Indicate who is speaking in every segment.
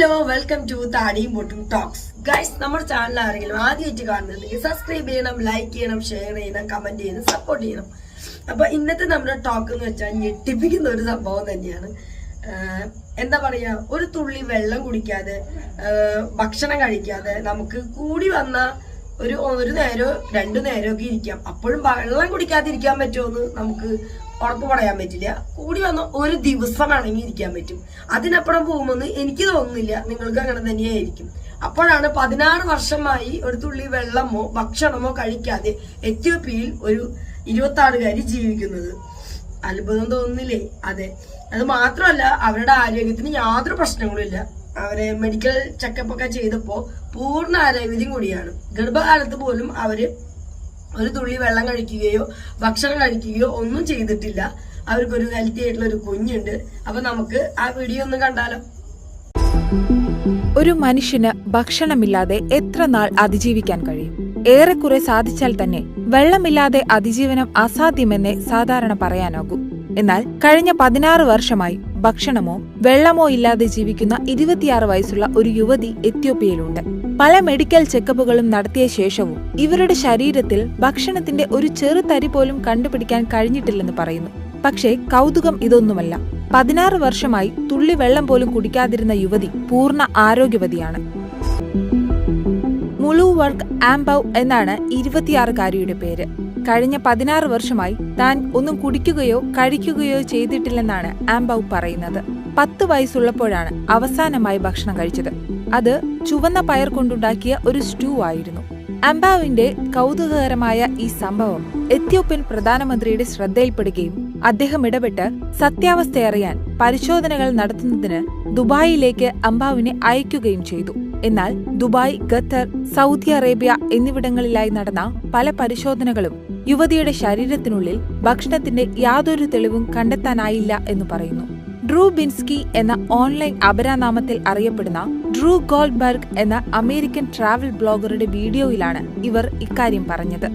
Speaker 1: Hello welcome to താടിയും പൊട്ടും talks guys നമ്മുടെ ചാനൽ ആരെങ്കിലും ആദ്യമായിട്ട് കാണുന്നുണ്ടെങ്കിൽ സബ്സ്ക്രൈബ് ചെയ്യണം ലൈക്ക് ചെയ്യണം ഷെയർ ചെയ്യണം കമന്റ് ചെയ്യണം സപ്പോർട്ട് ചെയ്യണം. അപ്പൊ ഇന്നത്തെ നമ്മുടെ ടോക്ക് എന്ന് വെച്ചാൽ ഞെട്ടിപ്പിക്കുന്ന ഒരു സംഭവം തന്നെയാണ്. എന്താ പറയാ ഒരു തുള്ളി വെള്ളം കുടിക്കാതെ ഭക്ഷണം കഴിക്കാതെ നമുക്ക് കൂടി വന്ന ഒരു ഒരു നേരോ രണ്ടു നേരോ ഒക്കെ ഇരിക്കാം. അപ്പോഴും വെള്ളം കുടിക്കാതിരിക്കാൻ പറ്റുമെന്ന് നമുക്ക് ഉറപ്പ് പറയാൻ പറ്റില്ല. കൂടി വന്ന ഒരു ദിവസം വേണമെങ്കിൽ ഇരിക്കാൻ പറ്റും. അതിനപ്പുറം പോകുമെന്ന് എനിക്ക് തോന്നുന്നില്ല. നിങ്ങൾക്ക് അങ്ങനെ തന്നെയായിരിക്കും. അപ്പോഴാണ് പതിനാറ് വർഷമായി ഒരു തുള്ളി വെള്ളമോ ഭക്ഷണമോ കഴിക്കാതെ എത്യോപ്യയിൽ ഒരു ഇരുപത്തി ആറുകാർ ജീവിക്കുന്നത്. അത്ഭുതം തോന്നുന്നില്ലേ? അതെ. അത് മാത്രമല്ല അവരുടെ ആരോഗ്യത്തിന് യാതൊരു പ്രശ്നങ്ങളും ഇല്ല. അവരെ മെഡിക്കൽ ചെക്കപ്പ് ഒക്കെ ചെയ്തപ്പോ പൂർണ ആരോഗ്യം കൂടിയാണ്. ഗർഭകാലത്ത് പോലും അവർ ഒരു തുള്ളി വെള്ളം കഴിക്കുകയോ ഭക്ഷണം കഴിക്കുകയോ ഒന്നും ചെയ്തിട്ടില്ല. അവർക്കൊരു ഹെൽത്തി ആയിട്ടുള്ള ഒരു കുഞ്ഞുണ്ട്. അപ്പൊ നമുക്ക് ആ വീഡിയോ ഒന്ന് കണ്ടാലോ?
Speaker 2: ഒരു മനുഷ്യന് ഭക്ഷണമില്ലാതെ എത്ര നാൾ അതിജീവിക്കാൻ കഴിയും? ഏറെക്കുറെ സാധിച്ചാൽ തന്നെ വെള്ളമില്ലാതെ അതിജീവനം അസാധ്യമെന്നേ സാധാരണ പറയാനാകൂ. എന്നാൽ കഴിഞ്ഞ പതിനാറ് വർഷമായി ഭക്ഷണമോ വെള്ളമോ ഇല്ലാതെ ജീവിക്കുന്ന ഇരുപത്തിയാറ് വയസ്സുള്ള ഒരു യുവതി എത്യോപ്യയിലുണ്ട്. പല മെഡിക്കൽ ചെക്കപ്പുകളും നടത്തിയ ശേഷവും ഇവരുടെ ശരീരത്തിൽ ഭക്ഷണത്തിന്റെ ഒരു ചെറുതരി പോലും കണ്ടുപിടിക്കാൻ കഴിഞ്ഞിട്ടില്ലെന്ന് പറയുന്നു. പക്ഷേ കൗതുകം ഇതൊന്നുമല്ല. പതിനാറ് വർഷമായി തുള്ളി വെള്ളം പോലും കുടിക്കാതിരുന്ന യുവതി പൂർണ ആരോഗ്യവതിയാണ്. മുളു വർക്ക് ആംബൌ എന്നാണ് ഇരുപത്തിയാറുകാരിയുടെ പേര്. കഴിഞ്ഞ പതിനാറ് വർഷമായി താൻ ഒന്നും കുടിക്കുകയോ കഴിക്കുകയോ ചെയ്തിട്ടില്ലെന്നാണ് ആംബൌ പറയുന്നത്. പത്ത് വയസ്സുള്ളപ്പോഴാണ് അവസാനമായി ഭക്ഷണം കഴിച്ചത്. അത് ചുവന്ന പയർ കൊണ്ടുണ്ടാക്കിയ ഒരു സ്റ്റൂ ആയിരുന്നു. അംബാവിന്റെ കൗതുകകരമായ ഈ സംഭവം എത്യോപ്യൻ പ്രധാനമന്ത്രിയുടെ ശ്രദ്ധയിൽപ്പെടുകയും അദ്ദേഹം ഇടപെട്ട് സത്യാവസ്ഥയറിയാൻ പരിശോധനകൾ നടത്തുന്നതിന് ദുബായിലേക്ക് അംബാവിനെ അയക്കുകയും ചെയ്തു. എന്നാൽ ദുബായ് ഖത്തർ സൗദി അറേബ്യ എന്നിവിടങ്ങളിലായി നടന്ന പല പരിശോധനകളും യുവതിയുടെ ശരീരത്തിനുള്ളിൽ ഭക്ഷണത്തിന്റെ യാതൊരു തെളിവും കണ്ടെത്താനായില്ല എന്ന് പറയുന്നു. ഡ്രൂ ബിൻസ്കി എന്ന ഓൺലൈൻ അപരാനാമത്തിൽ അറിയപ്പെടുന്ന ഡ്രൂ ഗോൾഡ്ബർഗ് എന്ന അമേരിക്കൻ ട്രാവൽ ബ്ലോഗറുടെ വീഡിയോയിലാണ് ഇവർ ഇക്കാര്യം പറഞ്ഞത്.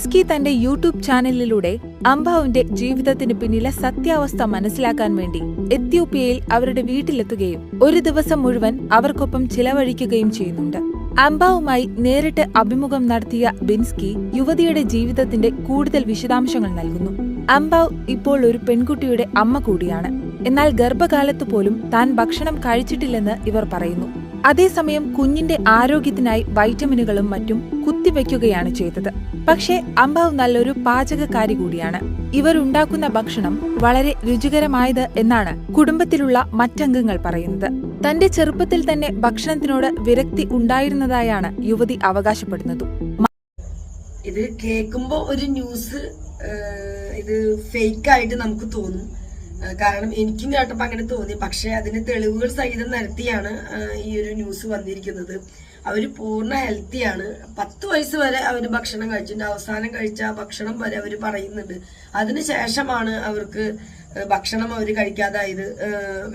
Speaker 2: ബിൻസ്കി തന്റെ യൂട്യൂബ് ചാനലിലൂടെ അംബാവിന്റെ ജീവിതത്തിന് പിന്നിലെ സത്യാവസ്ഥ മനസ്സിലാക്കാൻ വേണ്ടി എത്യോപ്യയിൽ അവരുടെ വീട്ടിലെത്തുകയും ഒരു ദിവസം മുഴുവൻ അവർക്കൊപ്പം ചിലവഴിക്കുകയും ചെയ്യുന്നുണ്ട്. അംബാവുമായി നേരിട്ട് അഭിമുഖം നടത്തിയ ബിൻസ്കി യുവതിയുടെ ജീവിതത്തിന്റെ കൂടുതൽ വിശദാംശങ്ങൾ നൽകുന്നു. അംബാവ് ഇപ്പോൾ ഒരു പെൺകുട്ടിയുടെ അമ്മ കൂടിയാണ്. എന്നാൽ ഗർഭകാലത്ത് പോലും താൻ ഭക്ഷണം കഴിച്ചിട്ടില്ലെന്ന് ഇവർ പറയുന്നു. അതേസമയം കുഞ്ഞിന്റെ ആരോഗ്യത്തിനായി വൈറ്റമിനുകളും മറ്റും കുത്തിവെക്കുകയാണ് ചെയ്തത്. പക്ഷേ അംബാവ് നല്ലൊരു പാചകക്കാരി കൂടിയാണ്. ഇവരുണ്ടാക്കുന്ന ഭക്ഷണം വളരെ രുചികരമായത് എന്നാണ് കുടുംബത്തിലുള്ള മറ്റംഗങ്ങൾ പറയുന്നത്. തന്റെ ചെറുപ്പത്തിൽ തന്നെ ഭക്ഷണത്തിനോട് വിരക്തി ഉണ്ടായിരുന്നതായാണ് യുവതി അവകാശപ്പെടുന്നത്.
Speaker 1: ഇത് കേൾക്കുമ്പോ ഒരു ന്യൂസ് ഇത് ഫേക്ക് ആയിട്ട് നമുക്ക് തോന്നും. കാരണം എനിക്കും കേട്ടപ്പോ അങ്ങനെ തോന്നി. പക്ഷേ അതിന് തെളിവുകൾ സഹിതം നിരത്തിയാണ് ഈ ഒരു ന്യൂസ് വന്നിരിക്കുന്നത്. അവർ പൂർണ ഹെൽത്തിയാണ് പത്ത് വയസ്സ് വരെ അവർ ഭക്ഷണം കഴിച്ചിട്ടുണ്ട്. അവസാനം കഴിച്ച ഭക്ഷണം വരെ അവർ പറയുന്നുണ്ട്. അതിനുശേഷമാണ് അവർക്ക് ഭക്ഷണം അവർ കഴിക്കാതായത്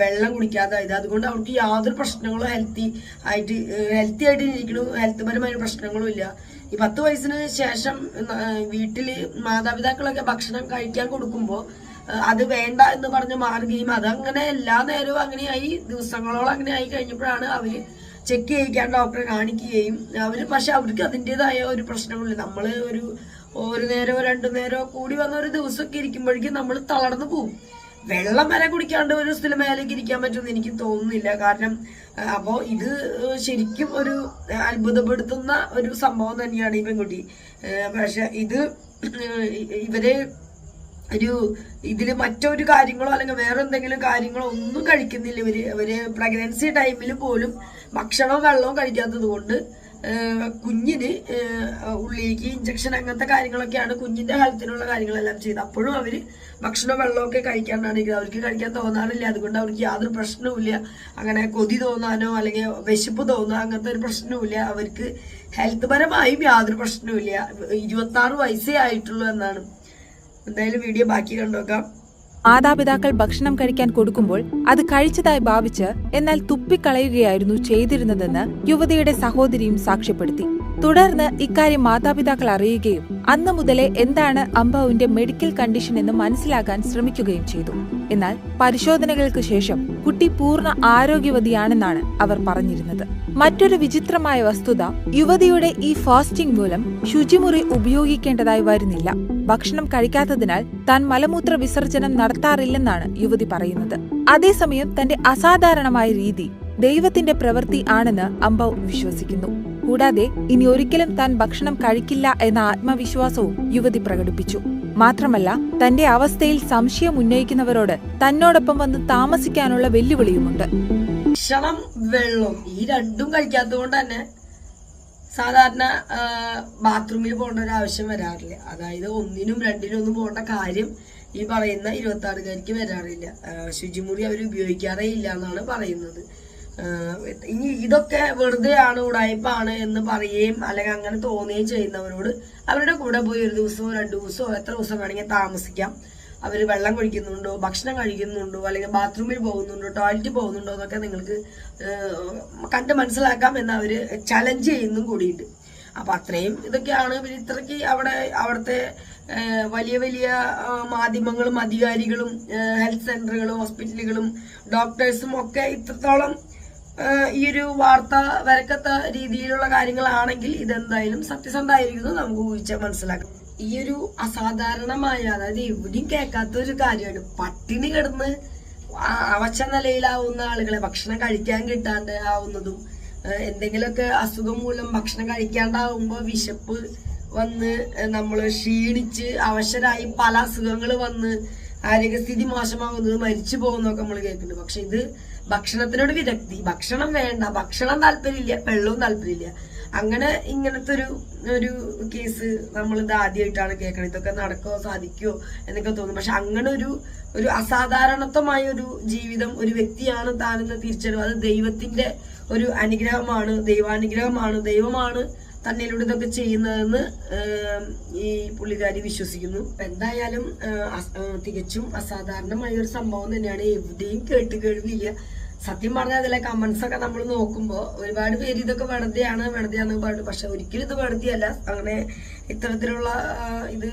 Speaker 1: വെള്ളം കുടിക്കാതായത്. അതുകൊണ്ട് അവർക്ക് യാതൊരു പ്രശ്നങ്ങളും ഹെൽത്തി ആയിട്ട് ഹെൽത്തി ആയിട്ട് ഇരിക്കണു. ഹെൽത്ത് പരമായ പ്രശ്നങ്ങളും ഇല്ല. ഈ പത്ത് വയസ്സിന് ശേഷം വീട്ടിൽ മാതാപിതാക്കളൊക്കെ ഭക്ഷണം കഴിക്കാൻ കൊടുക്കുമ്പോൾ അത് വേണ്ട എന്ന് പറഞ്ഞ് മാറുകയും അതങ്ങനെ എല്ലാ നേരവും അങ്ങനെയായി ദിവസങ്ങളോളം അങ്ങനെ ആയി കഴിഞ്ഞപ്പോഴാണ് അവർ ചെക്ക് ചെയ്യിക്കാൻ ഡോക്ടറെ കാണിക്കുകയും അവർ പക്ഷെ അവർക്ക് അതിന്റെതായ ഒരു പ്രശ്നങ്ങളില്ല നമ്മൾ ഒരു ഒരു നേരമോ രണ്ടു നേരമോ കൂടി വന്ന ഒരു ദിവസമൊക്കെ ഇരിക്കുമ്പോഴേക്കും നമ്മൾ തളർന്നു പോകും വെള്ളം വരെ കുടിക്കാണ്ട് ഒരു ദിവസത്തിൽ മേലേക്ക് ഇരിക്കാൻ പറ്റുമെന്ന് എനിക്ക് തോന്നുന്നില്ല. കാരണം അപ്പോൾ അപ്പോ ഇത് ശരിക്കും ഒരു അത്ഭുതപ്പെടുത്തുന്ന ഒരു സംഭവം തന്നെയാണ് ഈ പെൺകുട്ടി. പക്ഷെ ഇത് ഇവർ ഒരു ഇതിൽ മറ്റൊരു കാര്യങ്ങളോ അല്ലെങ്കിൽ വേറെ എന്തെങ്കിലും കാര്യങ്ങളോ ഒന്നും കഴിക്കുന്നില്ല. ഇവർ ഇവർ പ്രഗ്നൻസി ടൈമിൽ പോലും ഭക്ഷണവും വെള്ളവും കഴിക്കാത്തത് കൊണ്ട് കുഞ്ഞിന് ഉള്ളിലേക്ക് ഇഞ്ചക്ഷൻ അങ്ങനത്തെ കാര്യങ്ങളൊക്കെയാണ് കുഞ്ഞിന്റെ ഹെൽത്തിനുള്ള കാര്യങ്ങളെല്ലാം ചെയ്ത് അപ്പോഴും അവർ ഭക്ഷണവും വെള്ളമൊക്കെ ഇരിക്കുന്നത്. അവർക്ക് കഴിക്കാൻ തോന്നാറില്ല. അതുകൊണ്ട് അവർക്ക് യാതൊരു പ്രശ്നവുമില്ല. അങ്ങനെ കൊതി തോന്നാനോ അല്ലെങ്കിൽ വിശപ്പ് തോന്നാനോ അങ്ങനത്തെ ഒരു പ്രശ്നവുമില്ല. അവർക്ക് ഹെൽത്ത് പരമായും യാതൊരു പ്രശ്നവുമില്ല. ഇരുപത്തി ആറ് വയസ്സേ ആയിട്ടുള്ളൂ എന്നാണ്. എന്തായാലും വീഡിയോ ബാക്കി കണ്ടോക്കാം
Speaker 2: മാതാപിതാക്കൾ ഭക്ഷണം കഴിക്കാൻ കൊടുക്കുമ്പോൾ അത് കഴിച്ചതായി ഭാവിച്ച് എന്നാൽ തുപ്പിക്കളയുകയായിരുന്നു ചെയ്തിരുന്നതെന്ന് യുവതിയുടെ സഹോദരിയും സാക്ഷ്യപ്പെടുത്തി. തുടർന്ന് ഇക്കാര്യം മാതാപിതാക്കൾ അറിയുകയും അന്നു മുതലേ എന്താണ് അംബാവിന്റെ മെഡിക്കൽ കണ്ടീഷൻ എന്ന് മനസ്സിലാക്കാൻ ശ്രമിക്കുകയും ചെയ്തു. എന്നാൽ പരിശോധനകൾക്ക് ശേഷം കുട്ടി പൂർണ ആരോഗ്യവതിയാണെന്നാണ് അവർ പറഞ്ഞിരുന്നത്. മറ്റൊരു വിചിത്രമായ വസ്തുത യുവതിയുടെ ഈ ഫാസ്റ്റിംഗ് മൂലം ശുചിമുറി ഉപയോഗിക്കേണ്ടതായി വരുന്നില്ല. ഭക്ഷണം കഴിക്കാത്തതിനാൽ താൻ മലമൂത്ര വിസർജനം നടത്താറില്ലെന്നാണ് യുവതി പറയുന്നത്. അതേസമയം തന്റെ അസാധാരണമായ രീതി ദൈവത്തിന്റെ പ്രവൃത്തി ആണെന്ന് അംബൗ വിശ്വസിക്കുന്നു. കൂടാതെ ഇനി ഒരിക്കലും താൻ ഭക്ഷണം കഴിക്കില്ല എന്ന ആത്മവിശ്വാസവും യുവതി പ്രകടിപ്പിച്ചു. മാത്രമല്ല തന്റെ അവസ്ഥയിൽ സംശയം ഉന്നയിക്കുന്നവരോട് തന്നോടൊപ്പം വന്ന് താമസിക്കാനുള്ള വെല്ലുവിളിയുമുണ്ട്.
Speaker 1: ഭക്ഷണം വെള്ളം ഈ രണ്ടും കഴിക്കാത്തത് കൊണ്ട് തന്നെ സാധാരണ ബാത്റൂമിൽ പോകേണ്ട ഒരു ആവശ്യം വരാറില്ല. അതായത് ഒന്നിനും രണ്ടിനും ഒന്നും പോകേണ്ട കാര്യം ഈ പറയുന്ന ഇരുപത്തി ആറുകാർക്ക് വരാറില്ല ശുചിമുറി അവർ ഉപയോഗിക്കാറേ ഇല്ല എന്നാണ് പറയുന്നത്. ഇനി ഇതൊക്കെ വെറുതെ ആണ് ഉടായ്പാണ് എന്ന് പറയുകയും അല്ലെങ്കിൽ അങ്ങനെ തോന്നുകയും ചെയ്യുന്നവരോട് അവരുടെ കൂടെ പോയി ഒരു ദിവസമോ രണ്ടു ദിവസമോ എത്ര ദിവസം വേണമെങ്കിൽ താമസിക്കാം. അവർ വെള്ളം കുടിക്കുന്നുണ്ടോ ഭക്ഷണം കഴിക്കുന്നുണ്ടോ അല്ലെങ്കിൽ ബാത്റൂമിൽ പോകുന്നുണ്ടോ ടോയ്ലറ്റ് പോകുന്നുണ്ടോ എന്നൊക്കെ നിങ്ങൾക്ക് കണ്ട് മനസ്സിലാക്കാം എന്ന് അവർ ചലഞ്ച് ചെയ്യുന്നതും കൂടിയുണ്ട്. അപ്പം അത്രയും ഇതൊക്കെയാണ്. പിന്നെ ഇത്രയ്ക്ക് അവിടെ അവിടുത്തെ വലിയ വലിയ മാധ്യമങ്ങളും അധികാരികളും ഹെൽത്ത് സെന്ററുകളും ഹോസ്പിറ്റലുകളും ഡോക്ടേഴ്സും ഒക്കെ ഇത്രത്തോളം ഈ ഒരു വാർത്ത വരക്കത്ത രീതിയിലുള്ള കാര്യങ്ങളാണെങ്കിൽ ഇതെന്തായാലും സത്യസന്ധമായിരിക്കുന്നു. നമുക്ക് ഊഹിച്ചാൽ മനസ്സിലാക്കാം. ഈ ഒരു അസാധാരണമായ അതായത് എവിടെയും കേൾക്കാത്ത ഒരു കാര്യമാണ്. പട്ടിണി കിടന്ന് അവശ നിലയിലാവുന്ന ആളുകളെ ഭക്ഷണം കഴിക്കാൻ കിട്ടാണ്ട് ആവുന്നതും എന്തെങ്കിലുമൊക്കെ അസുഖം മൂലം ഭക്ഷണം കഴിക്കാണ്ടാവുമ്പോ വിശപ്പ് വന്ന് നമ്മൾ ക്ഷീണിച്ച് അവശരായി പല അസുഖങ്ങൾ വന്ന് ആരോഗ്യസ്ഥിതി മോശമാകുന്നത് മരിച്ചു പോകുന്നൊക്കെ നമ്മൾ കേൾക്കുന്നുണ്ട്. പക്ഷെ ഇത് ഭക്ഷണത്തിനോട് വിരക്തി. ഭക്ഷണം വേണ്ട. ഭക്ഷണം താല്പര്യമില്ല. വെള്ളവും താല്പര്യമില്ല. അങ്ങനെ ഇങ്ങനത്തെ ഒരു ഒരു കേസ് നമ്മൾ ഇത് ആദ്യമായിട്ടാണ് കേൾക്കുന്നത് ഇതൊക്കെ നടക്കുമോ സാധിക്കുമോ എന്നൊക്കെ തോന്നും. പക്ഷെ അങ്ങനെ ഒരു ഒരു അസാധാരണത്വമായ ഒരു ജീവിതം ഒരു വ്യക്തിയാണ് താനെന്ന് തിരിച്ചറിവ്. അത് ദൈവത്തിന്റെ ഒരു അനുഗ്രഹമാണ് ദൈവാനുഗ്രഹമാണ് ദൈവമാണ് തന്നിലൂടെ ഇതൊക്കെ ചെയ്യുന്നതെന്ന് ഈ പുള്ളിക്കാരി വിശ്വസിക്കുന്നു. എന്തായാലും തികച്ചും അസാധാരണമായ ഒരു സംഭവം തന്നെയാണ്. എവിടെയും കേട്ട് കേൾവിയില്ല സത്യം പറഞ്ഞാൽ അതിലെ കമന്റ്സ് ഒക്കെ നമ്മൾ നോക്കുമ്പോൾ ഒരുപാട് പേര് ഇതൊക്കെ വെറുതെയാണ് വെറുതെയാന്ന് പറഞ്ഞു പക്ഷെ ഒരിക്കലും ഇത് വെറുതെയല്ല. അങ്ങനെ ഇത്തരത്തിലുള്ള ഇത്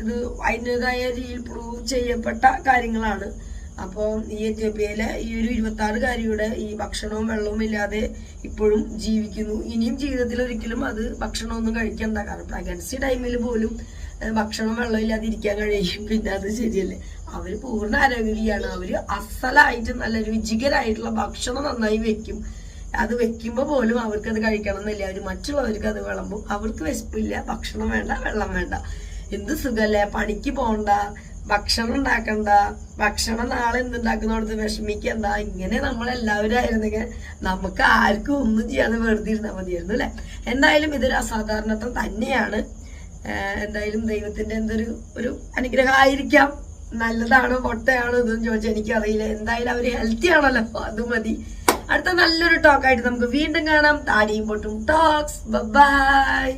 Speaker 1: ഇത് അതിന്റെതായ രീതിയിൽ പ്രൂവ് ചെയ്യപ്പെട്ട കാര്യങ്ങളാണ്. അപ്പോൾ ഈ എത്യോപ്യയിലെ ഈ ഒരു ഇരുപത്തി ആറുകാരിയുടെ ഈ ഭക്ഷണവും വെള്ളവും ഇല്ലാതെ ഇപ്പോഴും ജീവിക്കുന്നു. ഇനിയും ജീവിതത്തിൽ ഒരിക്കലും അത് ഭക്ഷണമൊന്നും കഴിക്കണ്ട. കാരണം പ്രഗ്നൻസി ടൈമിൽ പോലും ഭക്ഷണവും ഭക്ഷണം വെള്ളം ഇല്ലാതെ ഇരിക്കാൻ കഴിയും. പിന്നെ അത് ശരിയല്ലേ? അവർ പൂർണ ആരോഗ്യമാണ് അവർ അസലായിട്ട് നല്ല രുചികരായിട്ടുള്ള ഭക്ഷണം നന്നായി വെക്കും. അത് വെക്കുമ്പോൾ പോലും അവർക്ക് അത് കഴിക്കണം എന്നില്ല അവർ മറ്റുള്ളവർക്ക് അത് വിളമ്പും. അവർക്ക് വിശപ്പില്ല. ഭക്ഷണം വേണ്ട വെള്ളം വേണ്ട. എന്ത് സുഖല്ലേ? പണിക്ക് പോണ്ട ഭക്ഷണം ഉണ്ടാക്കണ്ട ഭക്ഷണം നാളെ എന്തുണ്ടാക്കുന്നിടത്ത് വിഷമിക്കണ്ട. ഇങ്ങനെ നമ്മളെല്ലാവരും ആയിരുന്നെങ്കിൽ നമുക്ക് ആർക്കും ഒന്നും ചെയ്യാതെ വെറുതെ ഇരുന്നാൽ മതിയായിരുന്നു അല്ലെ? എന്തായാലും ഇതൊരു അസാധാരണത്വം തന്നെയാണ്. എന്തായാലും ദൈവത്തിന്റെ എന്തൊരു ഒരു അനുഗ്രഹമായിരിക്കാം. നല്ലതാണോ പൊട്ടയാണോ ഇതെന്ന് ചോദിച്ചാൽ എനിക്കറിയില്ല. എന്തായാലും അവർ ഹെൽത്തി ആണല്ലോ അത് മതി. അടുത്ത നല്ലൊരു ടോക്കായിട്ട് നമുക്ക് വീണ്ടും കാണാം. താടിയും പൊട്ടും. Talks by